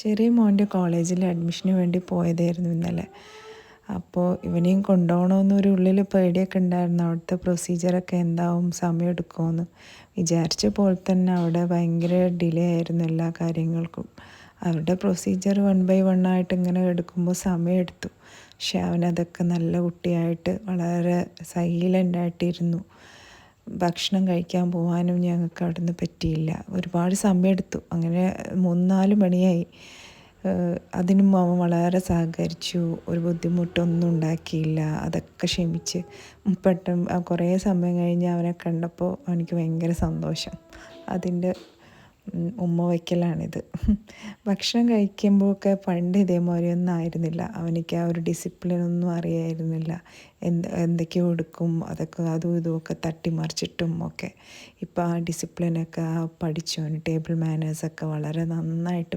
ചെറിയ മോന്റെ കോളേജിൽ അഡ്മിഷന് വേണ്ടി പോയതായിരുന്നു ഇന്നലെ. അപ്പോൾ ഇവനെയും കൊണ്ടുപോകണമെന്നൊരു ഉള്ളിൽ പേടിയൊക്കെ ഉണ്ടായിരുന്നു. അവിടുത്തെ പ്രൊസീജിയറൊക്കെ എന്താവും സമയം സമയമെടുക്കുമെന്ന് വിചാരിച്ച പോലെ തന്നെ അവിടെ ഭയങ്കര ഡിലേ ആയിരുന്നു എല്ലാ കാര്യങ്ങൾക്കും. അവരുടെ പ്രൊസീജിയർ വൺ ബൈ വൺ ആയിട്ട് ഇങ്ങനെ എടുക്കുമ്പോൾ സമയമെടുത്തു പക്ഷെ അവനതൊക്കെ നല്ല കുട്ടിയായിട്ട് വളരെ സൈലന്റായിട്ടിരുന്നു ഭക്ഷണം കഴിക്കാൻ പോകാനും ഞങ്ങൾക്ക് അവിടുന്ന് പറ്റിയില്ല. ഒരുപാട് സമയമെടുത്തു അങ്ങനെ മൂന്നാൽ മണിയായി. അതിനും അവൻ വളരെ സഹകരിച്ചു. ഒരു ബുദ്ധിമുട്ടൊന്നും ഉണ്ടാക്കിയില്ല. അതൊക്കെ ക്ഷമിച്ച്. പെട്ടെന്ന് കുറേ സമയം കഴിഞ്ഞ് അവനെ കണ്ടപ്പോൾ എനിക്ക് ഭയങ്കര സന്തോഷം. അതിന്റെ ഉമ്മ വയ്ക്കലാണിത് ഭക്ഷണം കഴിക്കുമ്പോഴൊക്കെ പണ്ട് ഇതേമാതിരി ഒന്നും ആയിരുന്നില്ല. അവനിക്ക് ആ ഒരു ഡിസിപ്ലിൻ ഒന്നും അറിയായിരുന്നില്ല. എന്ത് എന്തൊക്കെയോ എടുക്കും അതൊക്കെ അതും ഇതുമൊക്കെ തട്ടിമറിച്ചിട്ടും ഒക്കെ. ഇപ്പോൾ ആ ഡിസിപ്ലിനൊക്കെ പഠിച്ചു ടേബിൾ മാനേഴ്സൊക്കെ വളരെ നന്നായിട്ട്